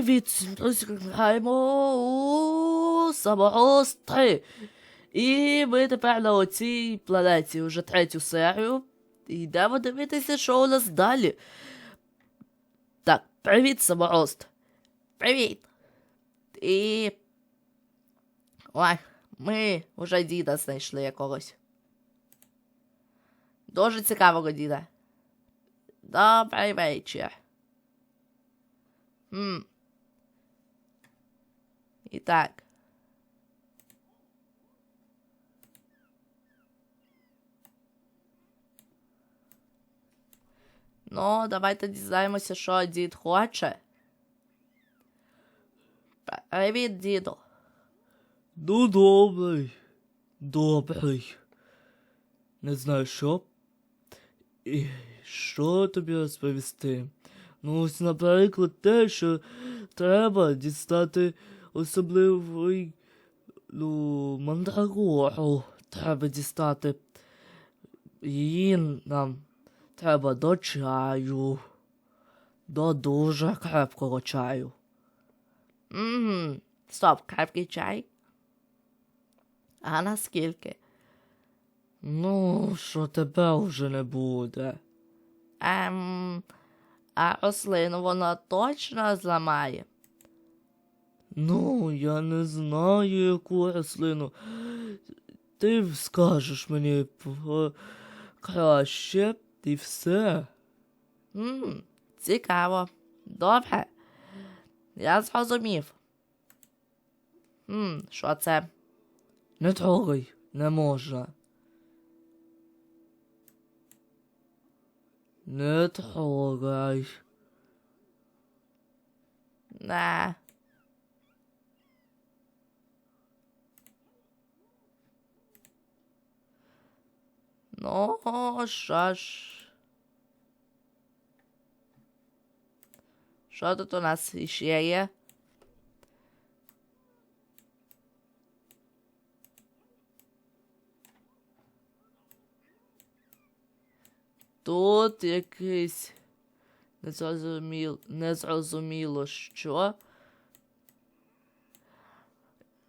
Друзі, граємо у Самороз 3. І ми тепер на оцій планеті вже третю серію. І йдемо дивитися, що у нас далі. Так, привіт, Саморост. Привіт. І. Ой, ми вже діда знайшли якогось. Дуже цікавого діда. Добрий вечір. Хм. І так. Ну, давайте дізнаємося, що дід хоче. Привіт, діду. Ну, добрий. Добрий. Не знаю що. І що тобі розповісти? Ну, ось, наприклад, те, що треба дістати особливий ну, мандрагору. Треба дістати. Її нам треба до чаю. До дуже крепкого чаю. Угу. Стоп, крепкий чай. А наскільки? Ну, що тебе вже не буде. Ем, а рослину вона точно зламає. Ну, я не знаю, яку рослину. Ти скажеш мені краще і все. Ммм, цікаво. Добре. Я зрозумів. Ммм, що це? Не трогай, не можна. Не трогай. Не. Що ж. Що тут у нас іще є? Тут якийсь незрозуміло, незрозуміло що.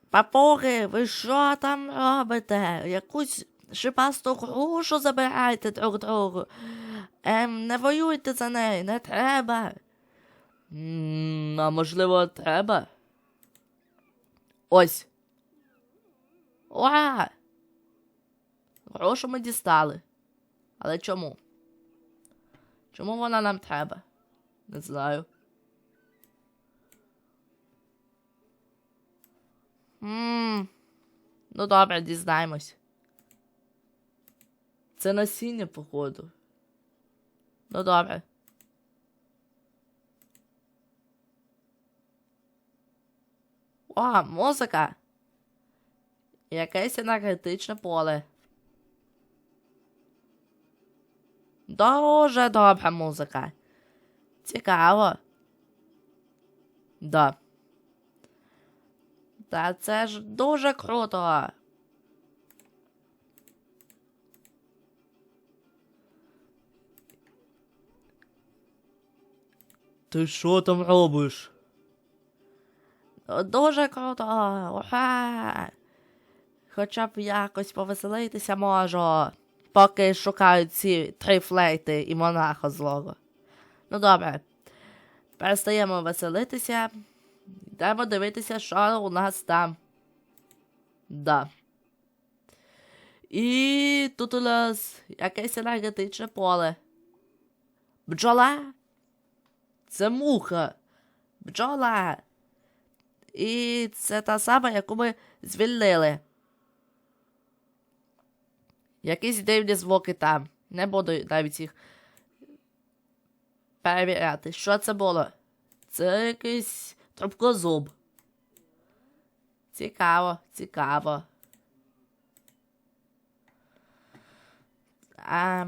Папуги, ви що там робите? Якусь шипасту грушу забирайте друг другу. Ем, не воюйте за неї, не треба. А можливо, треба? Ось. Ура! Грошу ми дістали. Але чому? Чому вона нам треба? Не знаю. Ну добре, дізнаємось. Це насіння, походу. Ну добре. О, музика. Якесь енергетичне поле. Дуже добра музика. Цікаво. Да. Та це ж дуже круто. Ти що там робиш? Дуже круто. Ура! Хоча б якось повеселитися можу, поки шукають ці три флейти і монаха злого. Ну добре. Перестаємо веселитися. Йдемо дивитися, що у нас там. Да. І тут у нас якесь енергетичне поле. Бджола. Це муха. Бджола. І це та сама, яку ми звільнили. Якісь дивні звуки там. Не буду навіть їх перевіряти. Що це було? Це якийсь трубкозуб. Цікаво, цікаво. А,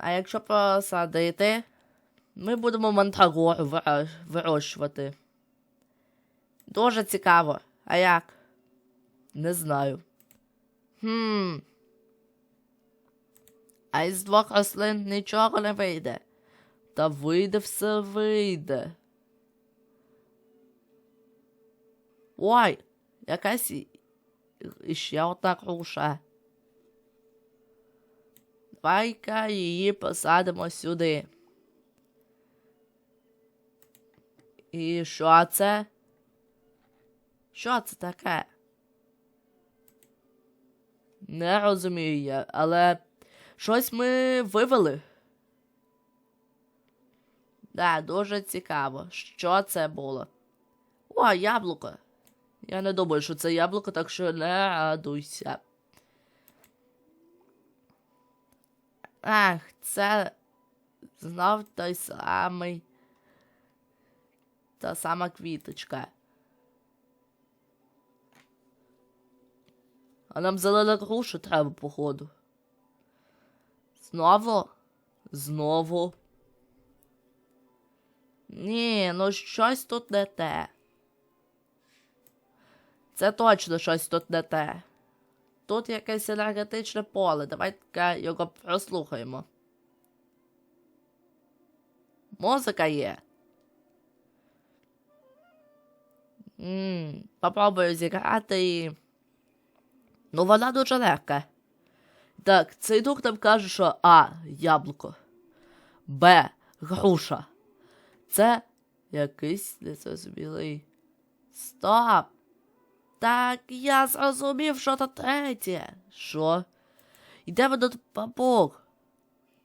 а якщо посадити, ми будемо мандрагору вирощувати. Дуже цікаво. А як? Не знаю. Хм. А із двох рослин нічого не вийде. Та вийде все вийде. Ой, якась іще одна груша. Давай-ка її посадимо сюди. І що це? Що це таке? Не розумію я, але щось ми вивели. Да, дуже цікаво. Що це було? О, яблуко. Я не думаю, що це яблуко, так що не радуйся. Ах, це знов той самий. Та сама квіточка. А нам зелена груша треба, походу. Знову? Знову. Ні, ну щось тут не те. Це точно щось тут не те. Тут якесь енергетичне поле. Давайте його прослухаємо. Музика є. Ммм, попробую зіграти. Ну, вона дуже легка. Так, цей дух нам каже, що А. Яблуко. Б. Груша. Це якийсь незрозумілий. Стоп! Так, я зрозумів, що то третє. Що? Йдемо до папуг.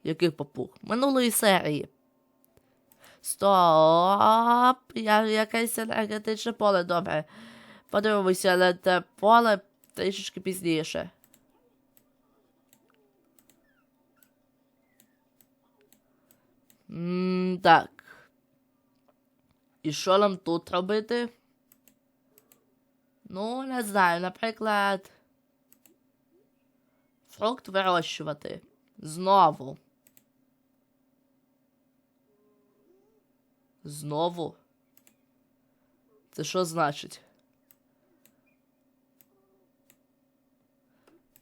Яких папуг? Минулої серії. Стоп! Я якесь енергетичне поле, добре. Подивимося на те поле трішечки пізніше. М, так. І що нам тут робити? Ну, не знаю, наприклад. Фрукт вирощувати. Знову. Знову. Це що значить?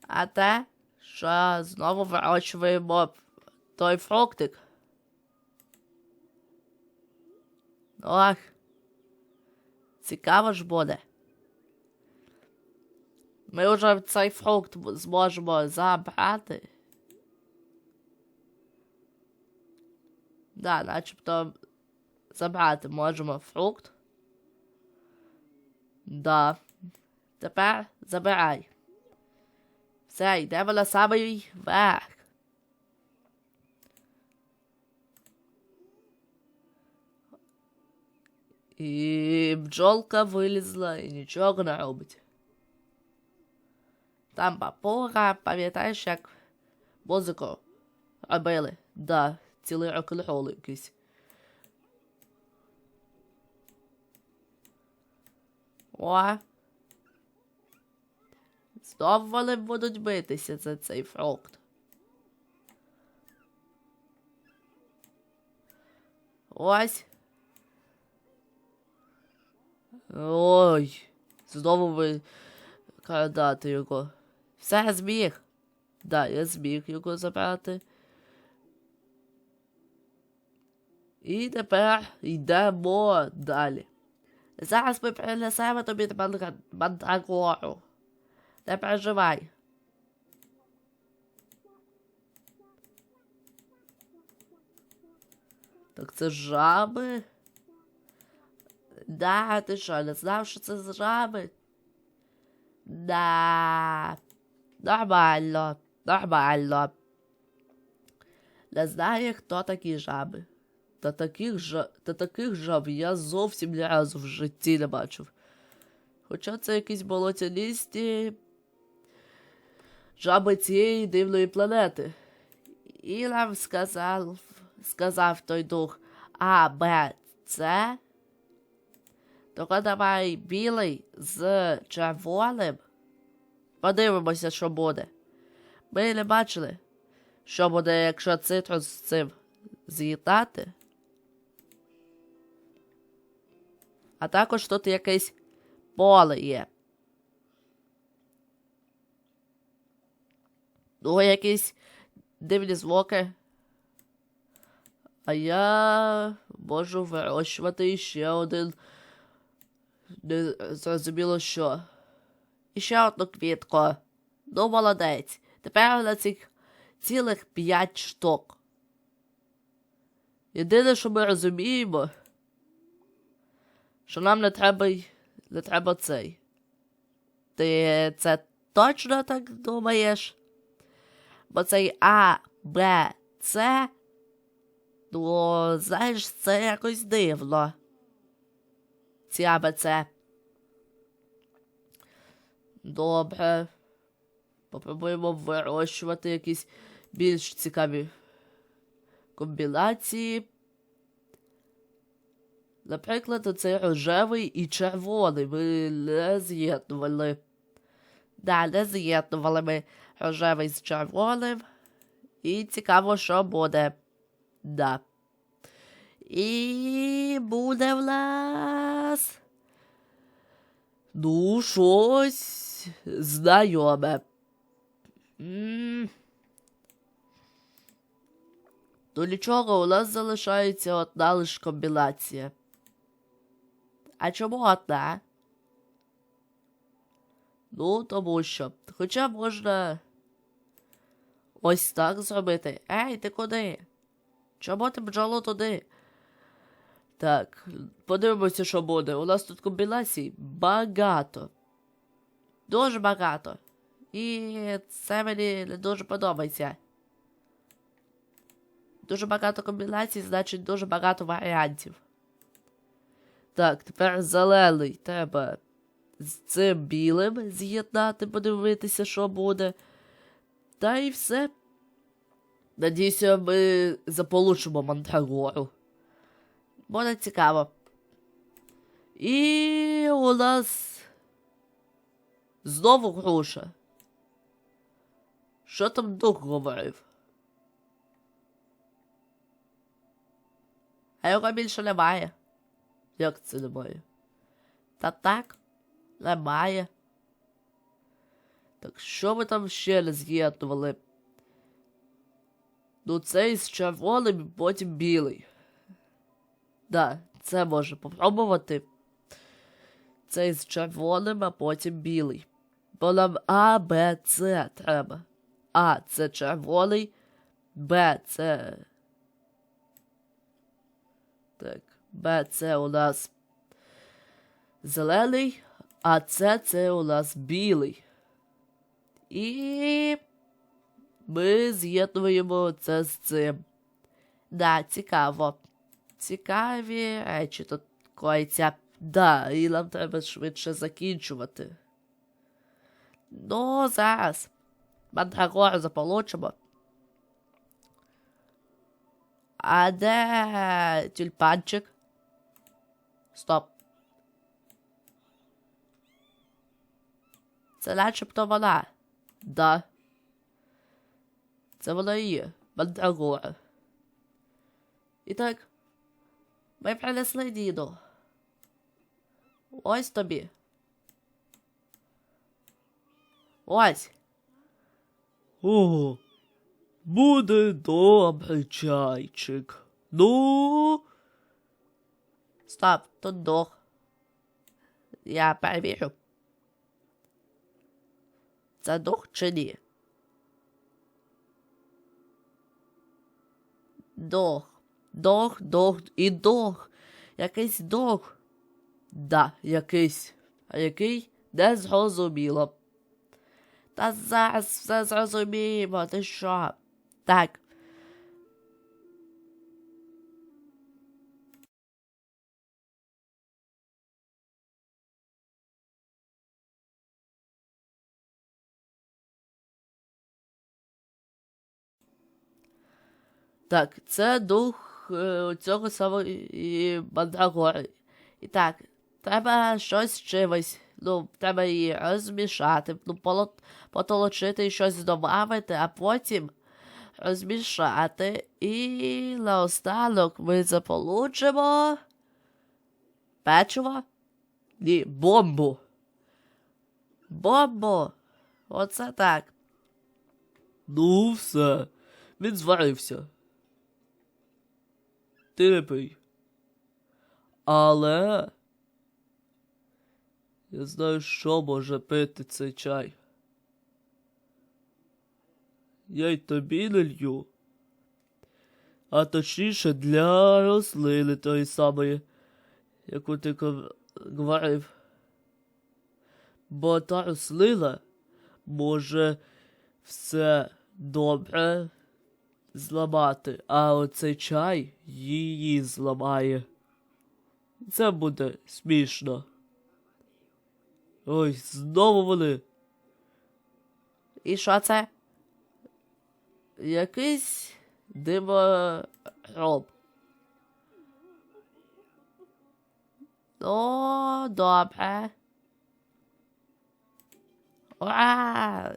А те, що знову вирощуємо той фруктик. Ох. Цікаво ж буде. Ми вже цей фрукт зможемо забрати. Да, начебто забрати можемо фрукт. Да. Тепер забирай. Все, йдемо на самий верх. Бджолка вилізла і нічого не робить. Там папуга, пам'ятаєш, як музику робили? Да, цілий рок-н-рол якийсь. О. Знов вони будуть битися за цей фрукт. Ось. Ой. Знову ви крадати його. Все, я зміг. Да, я зміг його забрати. І тепер йдемо далі. Зараз ми принесемо тобі мандра- мандрагору. Не переживай. Так це жаби? Да, ти що, не знав, що це жаби? Да. Нормально, нормально. Не знаю, хто такі жаби. Та таких, жа... Та таких жаб я зовсім ні разу в житті не бачив. Хоча це якісь болотяністі жаби цієї дивної планети. І нам сказав, сказав той дух А, Б, С. Тоді давай білий з червоним. Подивимося, що буде. Ми не бачили, що буде, якщо цитрус з цим з'їдати. А також тут якесь поле є. Ну, якісь дивні звуки. А я можу вирощувати ще один Не зрозуміло що. Ще одну квітку. Ну, молодець. Тепер на цих цілих п'ять штук. Єдине, що ми розуміємо, що нам не треба, не треба цей. Ти це точно так думаєш? Бо цей А, Б, С. Ну, знаєш, це якось дивно. Ці А, Б, С. Добре. Попробуємо вирощувати якісь більш цікаві комбінації. Наприклад, оцей рожевий і червоний ми не з'єднували. Да, не з'єднували ми рожевий з червоним. І цікаво, що буде. Да. І буде в нас. Ну, щось знайоме. М. Нічого у нас залишається одна лише комбінація. А чому одна? Ну, тому що. Хоча можна ось так зробити. Ей, ти куди? Чому ти бджоло туди? Так, подивимося, що буде. У нас тут комбінацій багато. Дуже багато. І це мені не дуже подобається. Дуже багато комбінацій, значить дуже багато варіантів. Так, тепер зелений треба з цим білим з'єднати, подивитися, що буде. Та і все. Надіюся, ми заполучимо мандрагору. Буде цікаво. І у нас знову груша. Що там дух говорив? А його більше немає. Як це немає? Та так, немає. Так що ми там ще не з'єднували? Ну, цей з червоним, потім білий. Да, це може попробувати. Цей з червоним, а потім білий. Бо нам А, Б, С треба. А це червоний, Б це. Так, Б це у нас зелений, а С це у нас білий. І ми з'єднуємо це з цим. Да, цікаво. Цікаві речі тут коїться. Да, і нам треба швидше закінчувати. Ну, зараз. Мандрагору заполучимо. А де тюльпанчик? Стоп. Це начебто вона. Да. Це вона і є. Мандрагора. І так. Ми принесли діду. Ось тобі. Ось. О, буде добрий чайчик. Ну, Стоп, тут дух. Я перевірю. Це дух чи ні? Дух. Дух, дух і дух. Якийсь дух. Да, якийсь. А який? Не зрозуміло. Та зараз все зрозуміємо, ти що? Так. Так, це дух е, цього самого мандрагори. І так, треба щось чимось. Ну, треба її розмішати, ну, поло- потолочити і щось додати, а потім розмішати. І наостанок ми заполучимо печиво. Ні, бомбу. Бомбу. Оце так. ну все. Він зварився. Ти. Але Я знаю, що може пити цей чай. Я й тобі налью. А точніше для рослини тої самої, яку ти говорив. Бо та рослина може все добре зламати, а оцей чай її зламає. Це буде смішно. Ой, знову вони. І що це? Якийсь димороб. О, добре. Ура!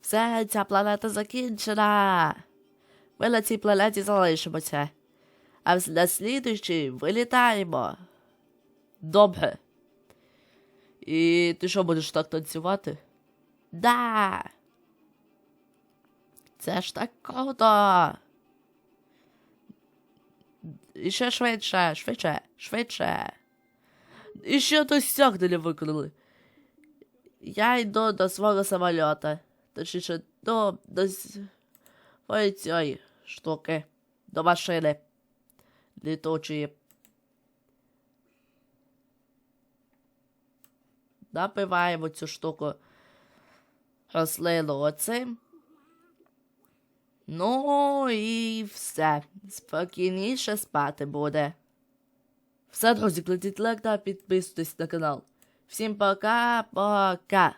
Все, ця планета закінчена. Ми на цій планеті залишимося. А на слідуючій вилітаємо. Добре. І ти що будеш так танцювати? Да. Це ж так круто. І ще швидше, швидше, швидше. І ще досягнення виконали. Я йду до свого самольота. Точніше, до, до ой, цієї штуки. До машини. Літучої. Напиваємо цю штуку рослину оцим. Ну і все. Спокійніше спати буде. Все, друзі, кладіть лайк та підписуйтесь на канал. Всім пока-пока.